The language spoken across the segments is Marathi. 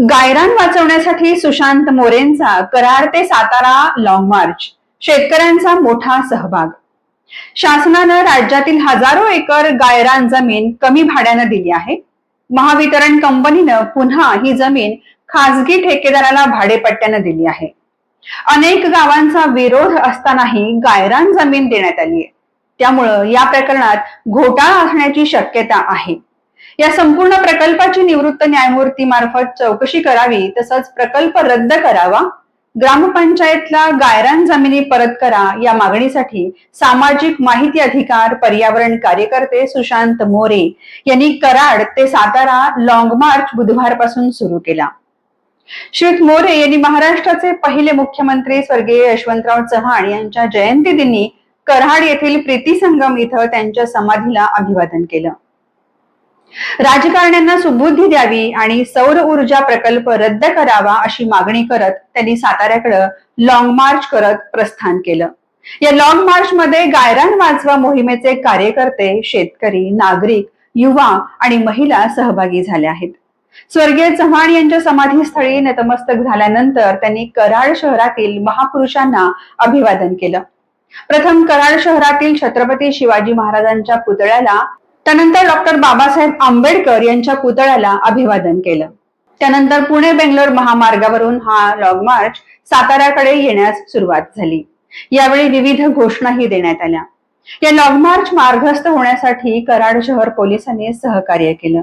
गायरान वाचवण्यासाठी सुशांत मोरेंचा कराड ते सातारा लॉंग मार्च शेतकऱ्यांचा मोठा सहभाग. शासनानं राज्यातील हजारो एकर गायरान जमीन कमी भाड्यानं दिली आहे. महावितरण कंपनीनं पुन्हा ही जमीन खासगी ठेकेदाराला भाडेपट्ट्यानं दिली आहे. अनेक गावांचा विरोध असतानाही गायरान जमीन देण्यात आली आहे त्यामुळं या प्रकरणात घोटाळा असण्याची शक्यता आहे. या संपूर्ण प्रकल्पाची निवृत्त न्यायमूर्ती मार्फत चौकशी करावी तसंच प्रकल्प रद्द करावा ग्रामपंचायतला गायरान जमिनी परत करा या मागणीसाठी सामाजिक माहिती अधिकार पर्यावरण कार्यकर्ते सुशांत मोरे यांनी कराड ते सातारा लॉंग मार्च बुधवारपासून सुरू केला. श्रीत मोरे यांनी महाराष्ट्राचे पहिले मुख्यमंत्री स्वर्गीय यशवंतराव चव्हाण यांच्या जयंती दिनी कराड येथील प्रीती संगम इथं त्यांच्या समाधीला अभिवादन केलं. राजकारण्यांना सुबुद्धी द्यावी आणि सौर ऊर्जा प्रकल्प रद्द करावा अशी मागणी करत त्यांनी साताऱ्याकडे लॉंग मार्च करत प्रस्थान केलं. या लॉंग मार्च मध्ये गायरान वाचवा मोहिमेचे कार्यकर्ते शेतकरी नागरिक युवा आणि महिला सहभागी झाल्या आहेत. स्वर्गीय चव्हाण यांच्या समाधीस्थळी नतमस्तक झाल्यानंतर त्यांनी कराड शहरातील महापुरुषांना अभिवादन केलं. प्रथम कराड शहरातील छत्रपती शिवाजी महाराजांच्या पुतळ्याला त्यानंतर डॉक्टर बाबासाहेब आंबेडकर यांच्या पुतळ्याला अभिवादन केलं. त्यानंतर पुणे बेंगलोर महामार्गावरून हा लॉग मार्च साताऱ्याकडे येण्यास सुरुवात झाली. यावेळी विविध घोषणाही देण्यात आल्या. या लॉग मार्च मार्गस्थ होण्यासाठी कराड शहर पोलिसांनी सहकार्य केलं.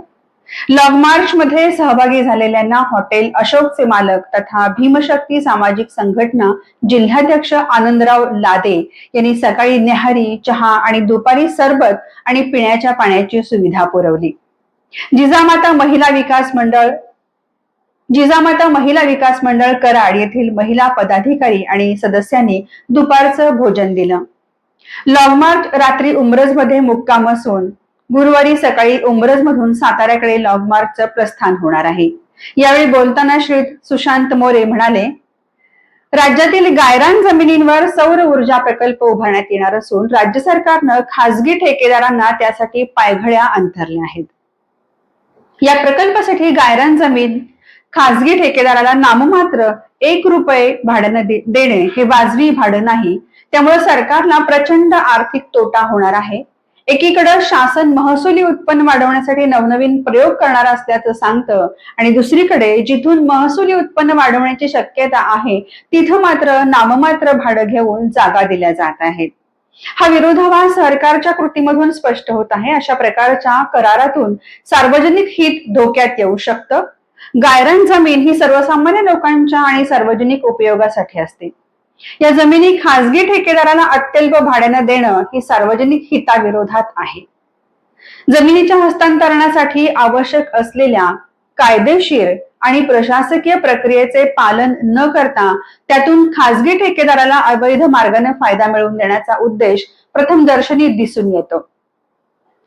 लॉंग मार्च मध्ये सहभागी झालेल्यांना हॉटेल अशोकचे मालक तथा भीमशक्ती सामाजिक संघटना जिल्हाध्यक्ष आनंदराव लादे यांनी सकाळी न्याहारी चहा आणि दुपारी सरबत आणि पिण्याच्या पाण्याची सुविधा पुरवली. जिजामाता महिला विकास मंडळ जिजामाता महिला विकास मंडळ कराड येथील महिला पदाधिकारी आणि सदस्यांनी दुपारचं भोजन दिलं. लॉंग मार्च रात्री उमरजमध्ये मुक्काम असून गुरुवारी सकाळी उमरज मधून साताऱ्याकडे लॉंग मार्चचं प्रस्थान होणार आहे. यावेळी बोलताना श्री सुशांत मोरे म्हणाले राज्यातील गायरान जमिनींवर सौर ऊर्जा प्रकल्प उभारण्यात येणार असून राज्य सरकारनं खासगी ठेकेदारांना त्यासाठी पायघड्या अंथरल्या आहेत. या प्रकल्पासाठी गायरान जमीन खासगी ठेकेदाराला नाममात्र एक रुपये भाड्यानं देणे हे वाजवी भाडं नाही. त्यामुळे सरकारला प्रचंड आर्थिक तोटा होणार आहे. एकीकडे शासन महसुली उत्पन्न वाढवण्यासाठी नवनवीन प्रयोग करणार असल्याचं सांगतं आणि दुसरीकडे जिथून महसुली उत्पन्न वाढवण्याची शक्यता आहे तिथं मात्र नाममात्र भाडं घेऊन जागा दिल्या जात आहेत. हा विरोधाभास सरकारच्या कृतीमधून स्पष्ट होत आहे. अशा प्रकारच्या करारातून सार्वजनिक हित धोक्यात येऊ शकतं. गायरान जमीन ही सर्वसामान्य लोकांच्या आणि सार्वजनिक उपयोगासाठी असते. या जमिनी खासगी ठेकेदाराला अत्यल्प भाड्यानं देणं ही सार्वजनिक हिताविरोधात आहे. जमिनीच्या हस्तांतरणासाठी आवश्यक असलेल्या कायदेशीर आणि प्रशासकीय प्रक्रियेचे पालन न करता त्यातून खासगी ठेकेदाराला अवैध मार्गाने फायदा मिळवून देण्याचा उद्देश प्रथम दर्शनी दिसून येतो.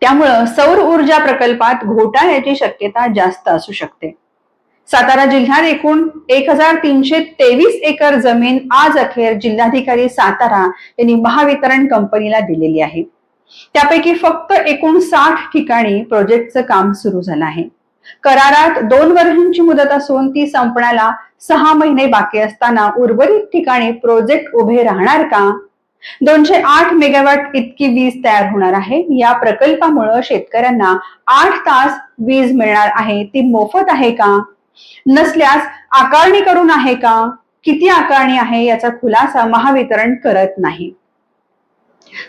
त्यामुळं सौर ऊर्जा प्रकल्पात घोटाळ्याची शक्यता जास्त असू शकते. सातारा जिल्ह्यात एकूण एक हजार तीनशे तेवीस एकर जमीन आज अखेर जिल्हाधिकारी सातारा यांनी महावितरण कंपनीला दिलेली आहे. त्यापैकी फक्त एकूण साठ ठिकाणी प्रोजेक्टचं काम सुरू झालं आहे. करारात दोन वर्षांची मुदत असून ती संपण्याला सहा महिने बाकी असताना उर्वरित ठिकाणी प्रोजेक्ट उभे राहणार का? दोनशे आठ मेगावॅट इतकी वीज तयार होणार आहे. या प्रकल्पामुळे शेतकऱ्यांना आठ तास वीज मिळणार आहे. ती मोफत आहे का? नसल्यास आकारणी करून आहे का? किती आकारणी आहे याचा खुलासा महावितरण करत नाही.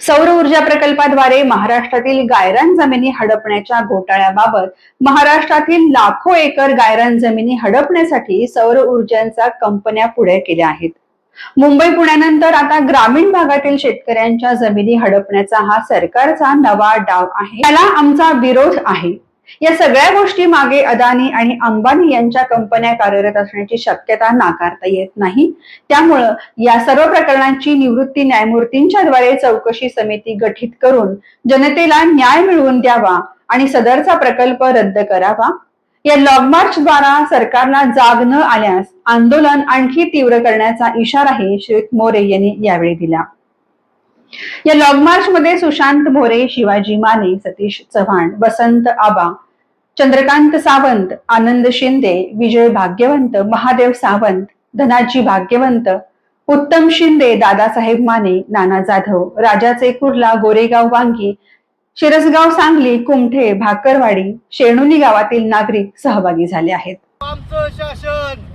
सौर ऊर्जा प्रकल्पाद्वारे महाराष्ट्रातील गायरान जमिनी हडपण्याच्या घोटाळ्याबाबत महाराष्ट्रातील लाखो एकर गायरान जमिनी हडपण्यासाठी सौर ऊर्जांचा कंपन्या पुढे केल्या आहेत. मुंबई पुण्यानंतर आता ग्रामीण भागातील शेतकऱ्यांच्या जमिनी हडपण्याचा हा सरकारचा नवा डाव आहे. त्याला आमचा विरोध आहे. या सगळ्या गोष्टी मागे अदानी आणि अंबानी यांच्या कंपन्या कार्यरत असण्याची शक्यता नाकारता येत नाही. त्यामुळं या सर्व प्रकरणांची निवृत्ती न्यायमूर्तींच्या द्वारे चौकशी समिती गठीत करून जनतेला न्याय मिळवून द्यावा आणि सदरचा प्रकल्प रद्द करावा. या लॉग मार्च द्वारा सरकारला जाग न आल्यास आंदोलन आणखी तीव्र करण्याचा इशाराही श्री मोरे यांनी यावेळी दिला. या लॉग मार्च मध्ये सुशांत भोरे शिवाजी माने सतीश चव्हाण वसंत आबा चंद्रकांत सावंत आनंद शिंदे विजय भाग्यवंत महादेव सावंत धनाजी भाग्यवंत उत्तम शिंदे दादासाहेब माने नाना जाधव राजाचे कुर्ला गोरेगाव वांगी शिरसगाव सांगली कुमठे भाकरवाडी शेणुली गावातील नागरिक सहभागी झाले आहेत. आमचं शासन!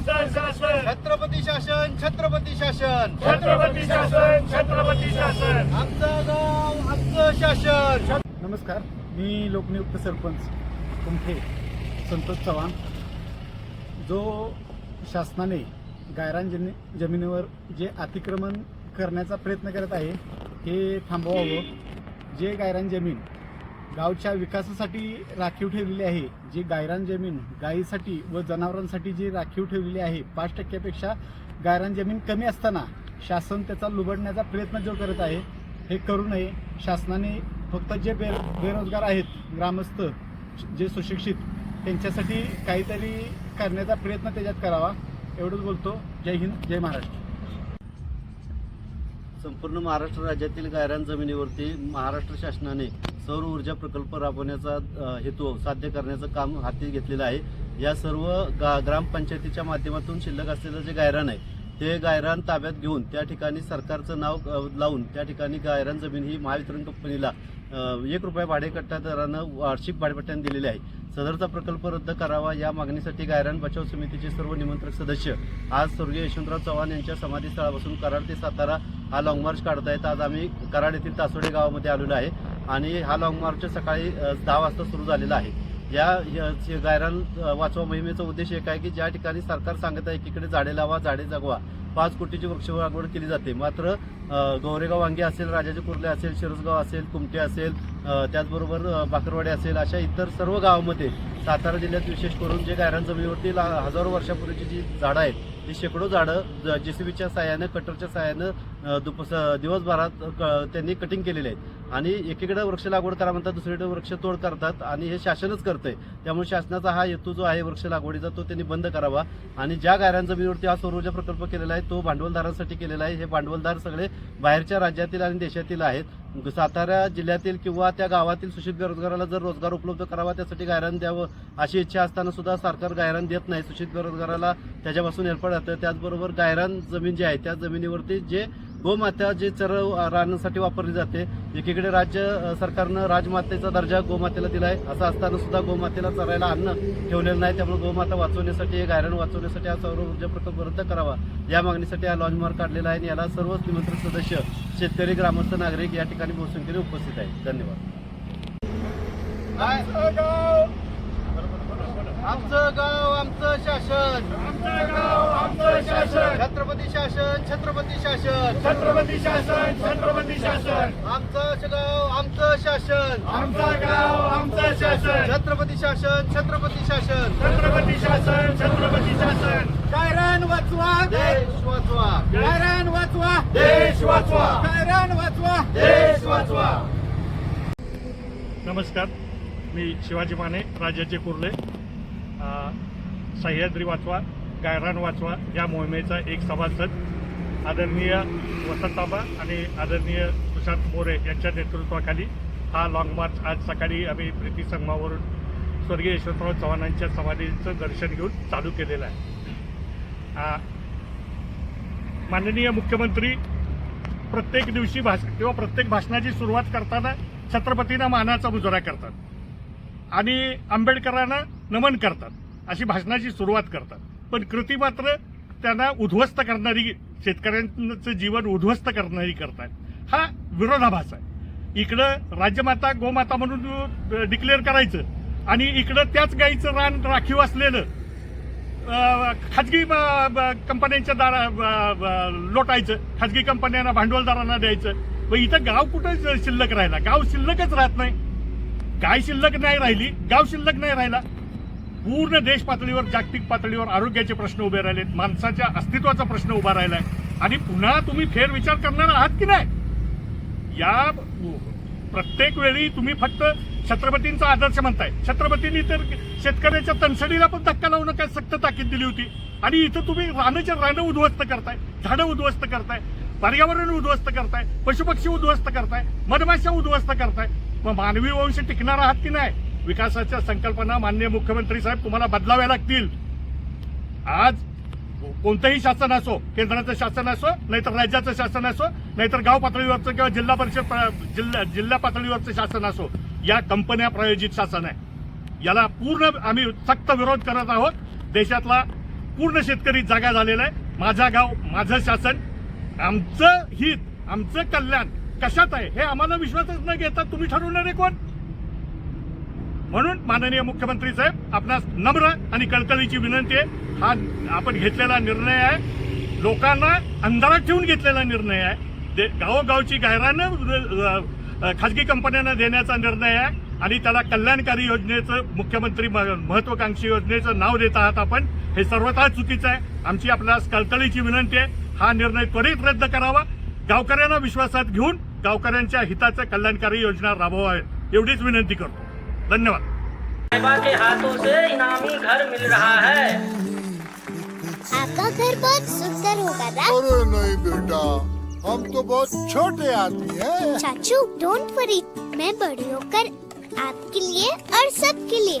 आमचं शासन छत्रपती शासन छत्रपती शासन. छत्रपती शासन छत्रपती शासन. आमचं गाव आमचं शासन. नमस्कार मी लोकनियुक्त सरपंच कुमठे संतोष चव्हाण. जो शासनाने गायरान जमी जमिनीवर जे अतिक्रमण करण्याचा प्रयत्न करत आहे हे थांबवावं. जे गायरान जमीन गावच्या विकासासाठी राखीव ठेवलेली आहे. जी गायरान जमीन गायीसाठी व जनावरांसाठी जी राखीव ठेवलेली आहे पाच टक्क्यापेक्षा गायरान जमीन कमी असताना शासन त्याचा लुबडण्याचा प्रयत्न जो करत आहे हे करू नये. शासनाने फक्त जे बे बेरोजगार आहेत ग्रामस्थ जे सुशिक्षित त्यांच्यासाठी काहीतरी करण्याचा प्रयत्न त्याच्यात करावा. एवढंच बोलतो. जय हिंद जय महाराष्ट्र. संपूर्ण महाराष्ट्र राज्यातील गायरान जमिनीवरती महाराष्ट्र शासनाने सौर ऊर्जा प्रकल्प राबवण्याचा हेतू साध्य करण्याचं काम हाती घेतलेलं आहे. या सर्व गा ग्रामपंचायतीच्या माध्यमातून शिल्लक असलेलं जे गायरान आहे ते गायरान ताब्यात घेऊन त्या ठिकाणी सरकारचं नाव लावून त्या ठिकाणी गायरान जमीन ही महावितरण कंपनीला एक रुपये भाडेकट्टा दरानं वार्षिक भाडेपट्ट्याने दिलेले आहे. सदरचा प्रकल्प रद्द करावा या मागणीसाठी गायरान बचाव समितीचे सर्व निमंत्रक सदस्य आज स्वर्गीय यशवंतराव चव्हाण यांच्या समाधीस्थळापासून कराड ते सातारा हा लॉंग मार्च काढतायत आज आम्ही कराड येथील तासोडे गावामध्ये आलेलो आहे आणि हा लॉंग मार्च सकाळी दहा वाजता सुरू झालेला आहे. या गायरान वाचवा मोहिमेचा उद्देश एक आहे की ज्या ठिकाणी सरकार सांगत आहे की इकडे झाडे लावा झाडे जगवा पाच कोटीची वृक्ष लागवड केली जाते. मात्र गौरेगाव वांगी असेल राजाचे कुर्ले असेल शिरसगाव असेल कुमटे असेल त्याचबरोबर बाकरवाडी असेल अशा इतर सर्व गावामध्ये सातारा जिल्ह्यात विशेष करून जे गायरान जमिनीवरती हजारो वर्षापूर्वीची जी झाडं आहेत ती शेकडो झाडं जेसीबीच्या साह्यानं कटरच्या साह्यानं दुपस दिवसभरात क- त्यांनी कटिंग केलेले आहेत. आणि एकीकडे वृक्ष लागवड करा म्हणतात दुसरीकडे वृक्ष तोड करतात. आणि हे शासनच करतंय. त्यामुळे शासनाचा हा हेतू जो आहे वृक्ष लागवडीचा तो त्यांनी बंद करावा. आणि ज्या गायरान जमिनीवरती हा सौरऊर्जा प्रकल्प केलेला आहे तो भांडवलदारांसाठी केलेला आहे. हे भांडवलदार सगळे बाहेरच्या राज्यातील आणि देशातील आहेत. सातारा जिल्ह्यातील किंवा त्या गावातील सुशिक्षित बेरोजगाराला जर रोजगार उपलब्ध करावा त्यासाठी गायरान द्यावं अशी इच्छा असताना सुद्धा सरकार गायरान देत नाही. सुशिक्षित बेरोजगाराला त्याच्यापासून एरपड राहतं त्याचबरोबर गायरान जमीन जी आहे त्या जमिनीवरती जे गोमाता जे चर राहण्यासाठी वापरली जाते. एकीकडे राज्य सरकारनं राजमातेचा दर्जा गोमातेला दिला आहे असं असताना सुद्धा गोमातेला चरायला अन्न ठेवलेलं नाही. त्यामुळे गोमाता वाचवण्यासाठी हे गायरान वाचवण्यासाठी हा सौर ऊर्जा प्रकल्प रद्द करावा. या मागणीसाठी हा लॉन्चमार्क काढलेला आहे आणि याला सर्वच निमंत्रित सदस्य शेतकरी ग्रामस्थ नागरिक या ठिकाणी बहुसंख्येने उपस्थित आहेत धन्यवाद. आमचं गाव आमचं शासन. आमचं गाव आमचं शासन. छत्रपती शासन छत्रपती शासन. छत्रपती शासन छत्रपती शासन. आमचं गाव आमचं शासन. आमचा गाव आमचं शासन. छत्रपती शासन छत्रपती शासन. छत्रपती शासन छत्रपती शासन. गायरान वाचवा. देश वाचवा. गायरान वाचवा. देश वाचवा. गायरान वाचवा. देश वाचवा. नमस्कार. मी शिवाजी माने राजाचे कुर्ले. सह्याद्री वाचवा गायरान वाचवा या मोहिमेचा एक सभासद आदरणीय वसंताबा आणि आदरणीय सुशांत मोरे यांच्या नेतृत्वाखाली हा लाँग मार्च आज सकाळी आम्ही प्रीती संगमावरून स्वर्गीय यशवंतराव चव्हाणांच्या समाधीचं दर्शन घेऊन चालू केलेलं आहे. माननीय मुख्यमंत्री प्रत्येक दिवशी भाष किंवा प्रत्येक भाषणाची सुरुवात करताना छत्रपतींना मानाचा मुजरा करतात. आणि आंबेडकरांना नमन करतात. अशी भाषणाची सुरुवात करतात. पण कृती मात्र त्यांना उद्ध्वस्त करणारी शेतकऱ्यांचं जीवन उद्ध्वस्त करणारी करतात. हा विरोधाभास आहे. इकडं राज्यमाता गोमाता म्हणून डिक्लेअर करायचं. आणि इकडं त्याच गाईचं रान राखीव असलेलं खाजगी ब- कंपन्यांच्या दारा ब- लोटायचं. खाजगी कंपन्यांना भांडवलदारांना द्यायचं. मग इथं गाव कुठं शिल्लक राहिला? गाव शिल्लकच राहत नाही. गाय शिल्लक नाही राहिली गाव शिल्लक नाही राहिला. पूर्ण देश पातळीवर जागतिक पातळीवर आरोग्याचे प्रश्न उभे राहिलेत माणसाच्या अस्तित्वाचा प्रश्न उभा राहिलाय. आणि पुन्हा तुम्ही फेरविचार करणार आहात की नाही? या प्रत्येक वेळी तुम्ही फक्त छत्रपतींचा आदर्श म्हणताय. छत्रपतींनी तर शेतकऱ्याच्या तणसडीला पण धक्का लावून काय सक्त ताकीद दिली होती. आणि इथं तुम्ही रानाच्या रानं उद्ध्वस्त करताय झाडं उद्ध्वस्त करताय पर्यावरण उद्ध्वस्त करताय पशुपक्षी उद्ध्वस्त करताय मधमाशा उद्ध्वस्त करताय. मग मानवी वंश टिकणार आहात की नाही? विकासाच्या संकल्पना माननीय मुख्यमंत्री साहेब तुम्हाला बदलाव्या लागतील. आज कोणतंही शासन असो केंद्राचं शासन असो नाहीतर राज्याचं शासन असो नाहीतर गाव पातळीवरचं किंवा जिल्हा परिषद जिल्हा जिल्हा पातळीवरचं शासन असो या कंपन्या प्रायोजित शासन आहे. याला पूर्ण आम्ही सक्त विरोध करत आहोत. देशातला पूर्ण शेतकरी जागा झालेला आहे. माझा गाव माझं शासन आमचं हित आमचं कल्याण कशात आहे हे आम्हाला विश्वासच न घेता तुम्ही ठरवणारे कोण? म्हणून माननीय मुख्यमंत्री साहेब आपणास नम्र आणि कळकळीची विनंती आहे. हा आपण घेतलेला निर्णय आहे. लोकांना अंधारात ठेवून घेतलेला निर्णय आहे. गावोगावची गायरानं खाजगी कंपन्यांना देण्याचा निर्णय आहे. आणि त्याला कल्याणकारी योजनेचं मुख्यमंत्री म- महत्वाकांक्षी योजनेचं नाव देत आहात आपण. हे सर्वतः चुकीचं आहे. आमची आपल्यास कळकळीची विनंती आहे. हा निर्णय त्वरित रद्द करावा. गावकऱ्यांना विश्वासात घेऊन गावकऱ्यांच्या हिताचं कल्याणकारी योजना राबवाव्यात. एवढीच विनंती करतो. धन्यवाद। साहिबा के हाथों से इनामी घर मिल रहा है। आपका घर बहुत सुंदर होगा ना? अरे नहीं बेटा हम तो बहुत छोटे आदमी हैं। चाचू डोंट वरी मैं बड़ी होकर आपके लिए और सबके लिए